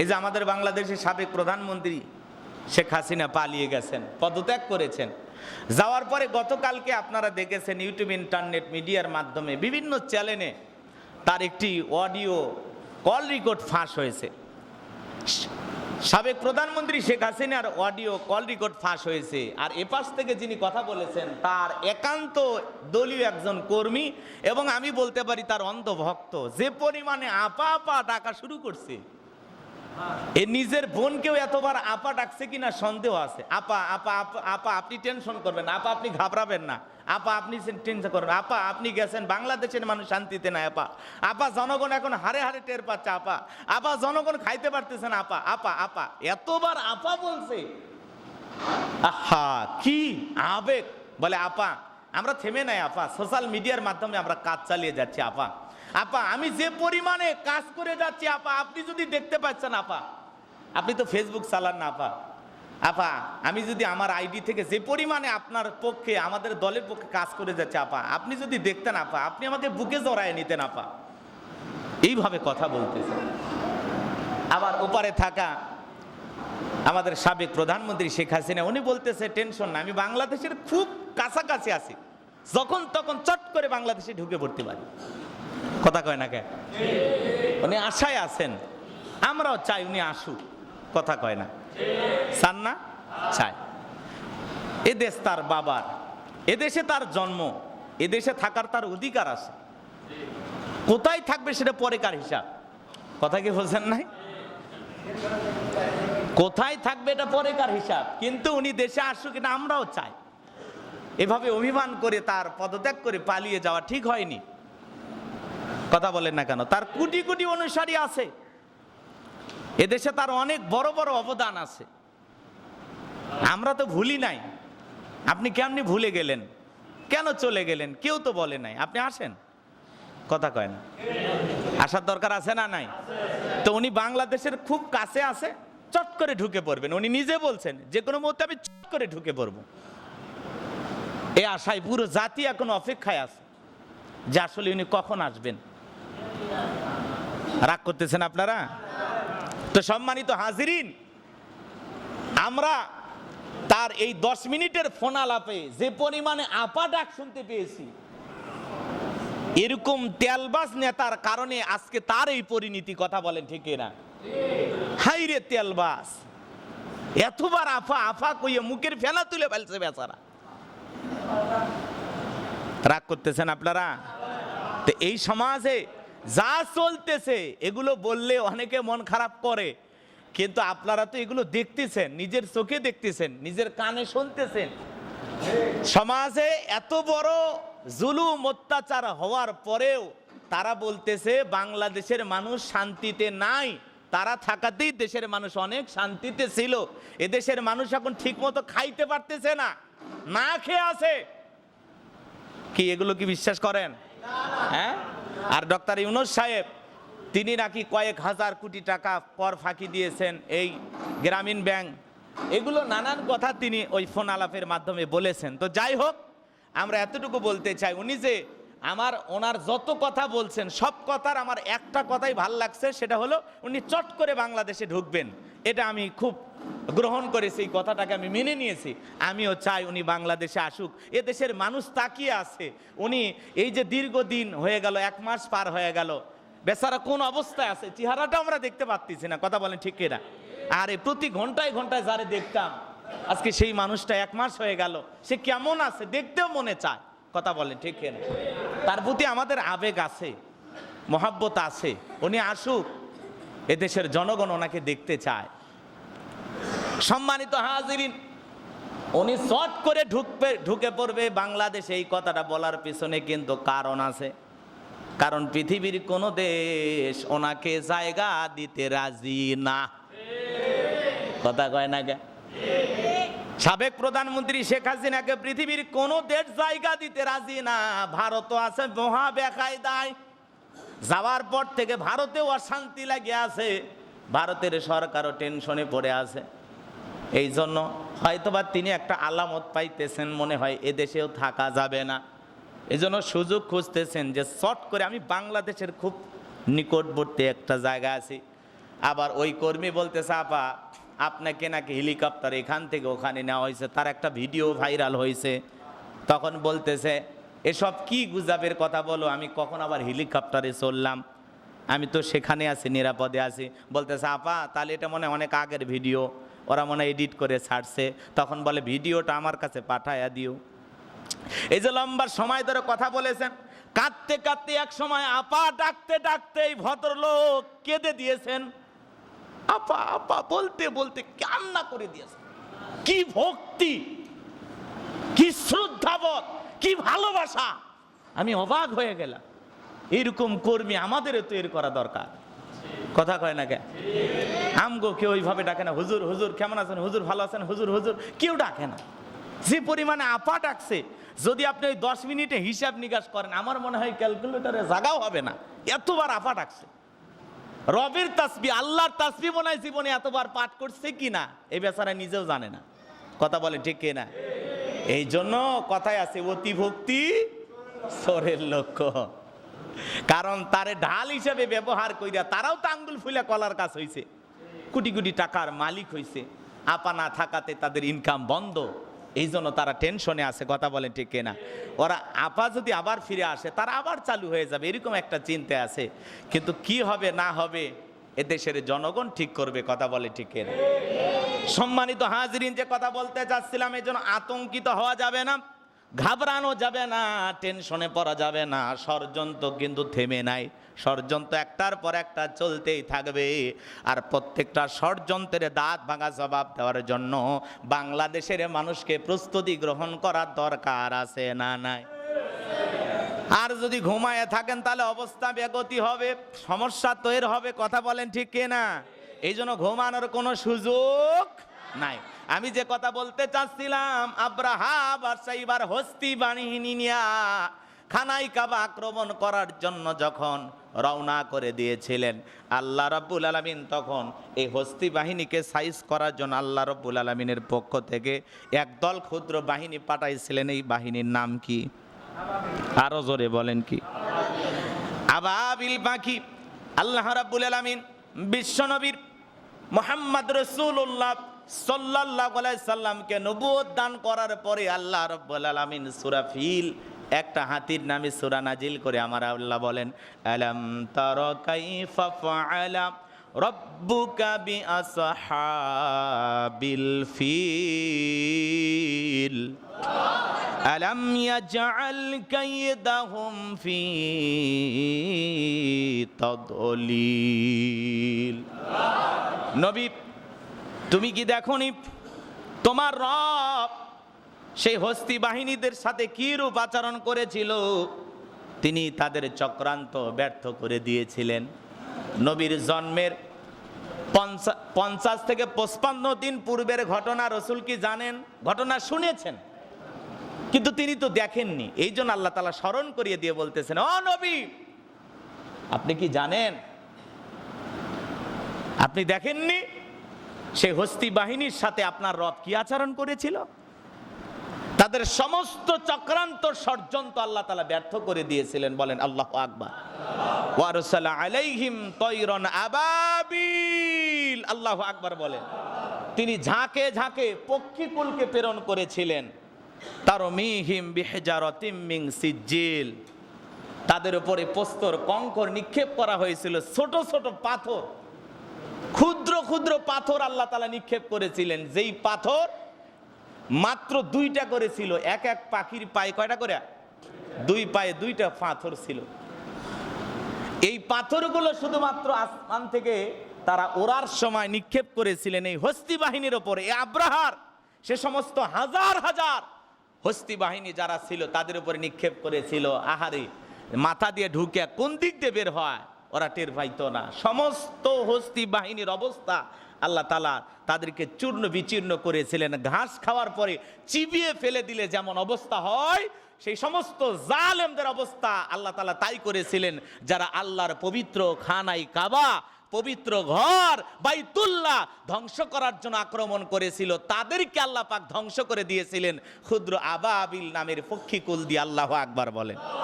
এই যে আমাদের বাংলাদেশের সাবেক প্রধানমন্ত্রী শেখ হাসিনা পালিয়ে গেছেন, পদত্যাগ করেছেন। যাওয়ার পরে গতকালকে আপনারা দেখেছেন ইউটিউব, ইন্টারনেট, মিডিয়ার মাধ্যমে বিভিন্ন চ্যানেলে তার একটি অডিও কল রেকর্ড ফাঁস হয়েছে। সাবেক প্রধানমন্ত্রী শেখ হাসিনার অডিও কল রেকর্ড ফাঁস হয়েছে। আর এপাশ থেকে যিনি কথা বলেছেন, তার একান্ত দলীয় একজন কর্মী এবং আমি বলতে পারি তার অন্ধভক্ত। যে পরিমাণে আপা আপা ডাকা শুরু করছে। এ নিজের বোনকেও এতবার আপা ডাকছে কিনা সন্দেহ আছে। আপা আপা আপা আপা, আপনি টেনশন করবেন আপা আপনি ঘাবড়াবেন না। আপা, আপনি টেনশন করবেন আপা, আপনি গেছেন, বাংলাদেশের মানুষ শান্তিতে না আপা। আপা, জনগণ এখন হারে হারে টের পাচ্ছে, আপা। আপা, জনগণ খাইতে পারতেছে না, আপা আপা আপা। এতবার আপা বলছে। আহা, কি আবেগ। বলে, আপা, আমরা থেমে নাই, আপা। সোশ্যাল মিডিয়ার মাধ্যমে আমরা কাজ চালিয়ে যাচ্ছি, আপা। আপা, আমি যে পরিমাণে কাজ করে যাচ্ছি, আপা, আপনি যদি দেখতে পাচ্ছেন, আপা, আপনি তো ফেসবুক চালান না, আপা। আপা, আমি যদি আমার আইডি থেকে যে পরিমাণে আপনার পক্ষে, আমাদের দলের পক্ষে কাজ করে যাচ্ছে, আপা, আপনি যদি দেখতেন, আপা, আপনি আমাকে বুকে জড়ায় নিতেন, আপা। এইভাবে কথা বলতেছে। আবার ওপারে থাকা আমাদের সাবেক প্রধানমন্ত্রী শেখ হাসিনা, উনি বলতেছে টেনশন না, আমি বাংলাদেশের খুব কাছাকাছি আছি। যখন তখন চট করে বাংলাদেশে ঢুকে পড়তে পারি। কথা কয় না কে? উনি আশায় আছেন। আমরাও চাই উনি আসুক, কথা কয় না। চান না? চাই এ দেশ তার বাবার এদেশে তার জন্ম এদেশে থাকার তার অধিকার আছে। কোথায় থাকবে সেটা পরেকার হিসাব? কথা কি বলছেন নাই? কোথায় থাকবে এটা পরেকার হিসাব? কিন্তু উনি দেশে আসুক এটা আমরাও চাই। এভাবে অভিমান করে তার পদত্যাগ করে পালিয়ে যাওয়া ঠিক হয়নি। কথা বলেন না কেন? তার কোটি কোটি অনুসারী আছে। এদেশে তার অনেক বড় বড় অবদান আছে। আমরা তো ভুলি নাই। আপনি কেমনি ভুলে গেলেন? কেন চলে গেলেন? কেউ তো বলে নাই। আপনি আসেন। কথা কয় না। আসার দরকার আছে না নাই? তো উনি বাংলাদেশের খুব কাছে আছে, চট করে ঢুকে পড়বেন। উনি নিজে বলছেন, যে কোনো মুহূর্তে আমি চট করে ঢুকে পড়ব। এই আশায় পুরো জাতি এখন অপেক্ষায় আছে, যে আসলে উনি কখন আসবেন? রাগ করতেছেন আপনারা? তো সম্মানিত হাজিরিন, আমরা তার এই দশ মিনিটের ফোন আলাপে যে পরিমাণে আপা ডাক শুনতে পেয়েছি, এরকম তেলবাজ নেতার কারণে আজকে তার এই পরিণতি কথা বলেন ঠিক না হাই রে তেলবাস এতবার আফা আফা কইয়ে মুখের ফেলা তুলে ফেলছে বেচারা। রাগ করতেছেন আপনারা? তো এই সমাজে যা চলতেছে, এগুলো বললে অনেকে মন খারাপ করে। কিন্তু আপনারা তো এগুলো দেখতেছেন, নিজের চোখে দেখতেছেন, নিজের কানে শুনতেছেন। সমাজে এত বড় জুলুম, অত্যাচার হওয়ার পরেও তারা বলতেছে, বাংলাদেশের মানুষ শান্তিতে নাই। তারা থাকাতেই দেশের মানুষ অনেক শান্তিতে ছিল। এদেশের মানুষ এখন ঠিকমতো খাইতে পারতেছে না না খেয়ে আছে। কি এগুলো কি বিশ্বাস করেন? হ্যাঁ? আর ডক্টর ইউনুস সাহেব, তিনি নাকি কয়েক হাজার কোটি টাকা কর ফাঁকি দিয়েছেন এই গ্রামীণ ব্যাংক। এগুলো নানান কথা তিনি ওই ফোন আলাপের মাধ্যমে বলেছেন। তো যাই হোক, আমরা এতটুকু বলতে চাই, উনি যে আমার ওনার যত কথা বলছেন, সব কথার আমার একটা কথাই ভালো লাগছে, সেটা হলো উনি চট করে বাংলাদেশে ঢুকবেন। এটা আমি খুব গ্রহণ করেছি এই কথাটাকে আমি মেনে নিয়েছি। আমিও চাই উনি বাংলাদেশে আসুক। এ দেশের মানুষ তাকিয়ে আছে। উনি এই যে দীর্ঘদিন হয়ে গেল, এক মাস পার হয়ে গেল, বেচারা কোন অবস্থায় আছে? চেহারাটা আমরা দেখতে পাচ্ছি না, কথা বলেন ঠিক এরা আরে প্রতি ঘন্টায় ঘন্টায় যারে দেখতাম, আজকে সেই মানুষটা এক মাস হয়ে গেল, সে কেমন আছে? দেখতেও মনে চায়, কথা বলেন ঠিক না তার প্রতি আমাদের আবেগ আছে, মহাব্বত আছে। উনি আসুক এদেশের জনগণ ওনাকে দেখতে চায়। সম্মানিত হাজিরিন, উনি শর্ট করে ঢুকবে, ঢুকে পড়বে বাংলাদেশে, এই কথাটা বলার পিছনে কিন্তু কারণ আছে। কারণ পৃথিবীর কোন দেশ ওনাকে জায়গা দিতে রাজি না। কথা কয় না কে? সাবেক প্রধানমন্ত্রী শেখ হাসিনাকে পৃথিবীর কোন দেশ জায়গা দিতে রাজি না। ভারতও আছে মহা বেকায়দায় যাওয়ার পর থেকে ভারতেও অশান্তি লাগে আছে। ভারতের সরকারও টেনশনে পড়ে আছে। এই জন্য হয়তোবা তিনি একটা আলামত পাইতেছেন মনে হয়, এদেশেও থাকা যাবে না। এই জন্য সুযোগ খুঁজতেছেন যে শর্ট করে আমি বাংলাদেশের খুব নিকটবর্তী একটা জায়গা আছি। আবার ওই কর্মী বলতেছে, আপা, আপনাকে নাকি হেলিকপ্টার এখান থেকে ওখানে নেওয়া হয়েছে, তার একটা ভিডিও ভাইরাল হয়েছে। তখন বলতেছে, এসব কি গুজাবের কথা বলো, আমি কখন আবার হেলিকপ্টারে চললাম? আমি তো সেখানে আছি, নিরাপদে আছি। বলতেছে, আপা, তাহলে এটা মনে অনেক আগের ভিডিও। ওরা মনে এডিট করে ছাড়ছে। তখন বলে, ভিডিওটা আমার কাছে পাঠায়া দিও। এই যে লম্বা সময় ধরে কথা বলেছেন, কাঁদতে কাঁদতে এক সময় আপা ডাকতে ডাকতে এই ভদ্রলোক কেঁদে দিয়েছেন। আপা আপা বলতে বলতে কান্না করে দিয়েছেন। কি ভক্তি, কি শ্রদ্ধাবোধ, কি ভালোবাসা। আমি অবাক হয়ে গেলাম। এরকম কর্মী আমাদেরও তৈরি করা দরকার। কথা কয় না কে আমগো কেউ ওইভাবে ডাকে না। হুজুর হুজুর কেমন আছেন? হুজুর ভালো আছেন? হুজুর হুজুর কেউ ডাকে না। যে পরিমাণে আপা ডাকছে, যদি আপনি ওই দশ মিনিটে হিসাব নিকাশ করেন, আমার মনে হয় ক্যালকুলেটরে জাগাও হবে না। এতবার আপা ডাকছে। রবের তাসবি, আল্লাহর তাসবি মনে হয় জীবনে এতবার পাঠ করছে কি না এই বেচারা নিজেও জানে না। কথা বলে ঠিক কি না? এই জন্য কথায় আছে অতি ভক্তি সরের লক্ষ্য। কারণ তারে ঢাল হিসেবে ব্যবহার কইরা তারাও তো আঙ্গুল ফুলে কলার কাজ হইছে। কোটি কোটি টাকার মালিক হইছে। আপা না থাকাতে তাদের ইনকাম বন্ধ। এই জন্য তারা টেনশনে আছে, কথা বলেন ঠিক কিনা। ওরা আপা যদি আবার ফিরে আসে, তারা আবার চালু হয়ে যাবে, এরকম একটা চিন্তা আছে। কিন্তু কি হবে, না হবে, এ দেশের জনগণ ঠিক করবে, কথা বলে ঠিক কিনা। সম্মানিত হাজরিন, যে কথা বলতে চাচ্ছিলাম এই জন্য আতঙ্কিত হওয়া যাবে না। ঘাবড়ানো যাবে না, টেনশনে পড়া যাবে না। ষড়যন্ত্র কিন্তু থেমে নাই। ষড়যন্ত্র একটার পর একটা চলতেই থাকবে। আর প্রত্যেকটা ষড়যন্ত্রের দাঁত ভাঙা জবাব দেওয়ার জন্য বাংলাদেশের মানুষকে প্রস্তুতি গ্রহণ করার দরকার আছে না নাই? আর যদি ঘুমায় থাকেন তাহলে অবস্থা বেগতি হবে, সমস্যা তৈরি হবে, কথা বলেন ঠিক কিনা? এই জন্য ঘুমানোর কোনো সুযোগ নাই। আমি যে কথা বলতে চাচ্ছিলাম আব্রাহা এবার হস্তি বাহিনী নিয়া খানাই কাবা আক্রমণ করার জন্য যখন রওনা করে দিয়েছিলেন, আল্লাহ রব্বুল আলমিন তখন এই হস্তি বাহিনীকে সাইজ করার জন্য আল্লাহ রব্বুল আলমিনের পক্ষ থেকে একদল ক্ষুদ্র বাহিনী পাঠাইছিলেন। এই বাহিনীর নাম কি? আরও জোরে বলেন কি? আবাবিল পাখি। আল্লাহ রাব্বুল আলামিন বিশ্বনবীর মোহাম্মদ রসুল্লাহ সাল্লাল্লাহু আলাইহি সাল্লামকে নবুয়ত দান করার পরে আল্লাহ রাব্বুল আলামিন সূরা একটা হাতির নামে সূরা নাজিল করে আমার আল্লাহ বলেন, আলাম তারা কাইফা ফাআলা রব্বুকা বিআসহাবিল ফিল? আলাম ইয়াজআল কাইদাহুম ফি তদলিল? নবী তুমি কি দেখনি? তোমার রব সেই হস্তি বাহিনীদের সাথে কি রূপ আচরণ করেছিল? তিনি তাদের চক্রান্ত ব্যর্থ করে দিয়েছিলেন। নবীর জন্মের পঞ্চা- পঞ্চাশ থেকে পঁচপান্ন দিন পূর্বের ঘটনা রসুল কি জানেন? ঘটনা শুনেছেন। কিন্তু তিনি তো দেখেননি। এই জন্য আল্লাহ তালা স্মরণ করিয়ে দিয়ে বলতেছেন, ও নবী, আপনি কি জানেন? আপনি দেখেননি? সেই হস্তি বাহিনীর সাথে আপনার রব কি আচরণ করেছিল? তাদের সমস্ত চক্রান্ত ষড়যন্ত্র আল্লাহ তালা ব্যর্থ করে দিয়েছিলেন, বলেন আল্লাহ আকবার। ওয়ারসালা আলাইহিম তৈরন আবাবিল, আল্লাহ আকবার বলেন। তিনি ঝাঁকে ঝাঁকে পক্ষীকুলকে প্রেরণ করেছিলেন। তার মিহিম বিহেজারতিম মিং সিজ্জিল। তাদের উপরে প্রস্তর কঙ্কর নিক্ষেপ করা হয়েছিল, ছোট ছোট পাথর। ক্ষুদ্র ক্ষুদ্র পাথর আল্লাহ তালা নিক্ষেপ করেছিলেন। যেই পাথর মাত্র দুইটা করেছিল। এক এক পাখির পায়ে কয়টা করে? দুই পায়ে দুইটা পাথর ছিল। এই পাথরগুলো শুধুমাত্র আসমান থেকে তারা ওরার সময় নিক্ষেপ করেছিলেন এই হস্তি বাহিনীর ওপরে। এই আব্রাহার, সে সমস্ত হাজার হাজার হস্তি বাহিনী যারা ছিল, তাদের উপরে নিক্ষেপ করেছিল। আহারে, মাথা দিয়ে ঢুকে কোন দিক দিয়ে বের হয়? ওরা টের পাইতো না। সমস্ত হস্তি বাহিনীর অবস্থা, আল্লাহ তালা তাদেরকে চূর্ণ বিচীর্ণ করেছিলেন। ঘাস খাওয়ার পরে চিবিয়ে ফেলে দিলে যেমন অবস্থা হয়, সেই সমস্ত জালেমদের অবস্থা আল্লাহ তালা তাই করেছিলেন। যারা আল্লাহর পবিত্র খানাই কাবা, পবিত্র ঘর, বাইতুল্লাহ ধ্বংস করার জন্য আক্রমণ করেছিল, তাদেরকে আল্লাহ পাক ধ্বংস করে দিয়েছিলেন। ক্ষুদ্র আবা আবিল নামের পক্ষীকুল দিয়ে আল্লাহ আকবার বলেন।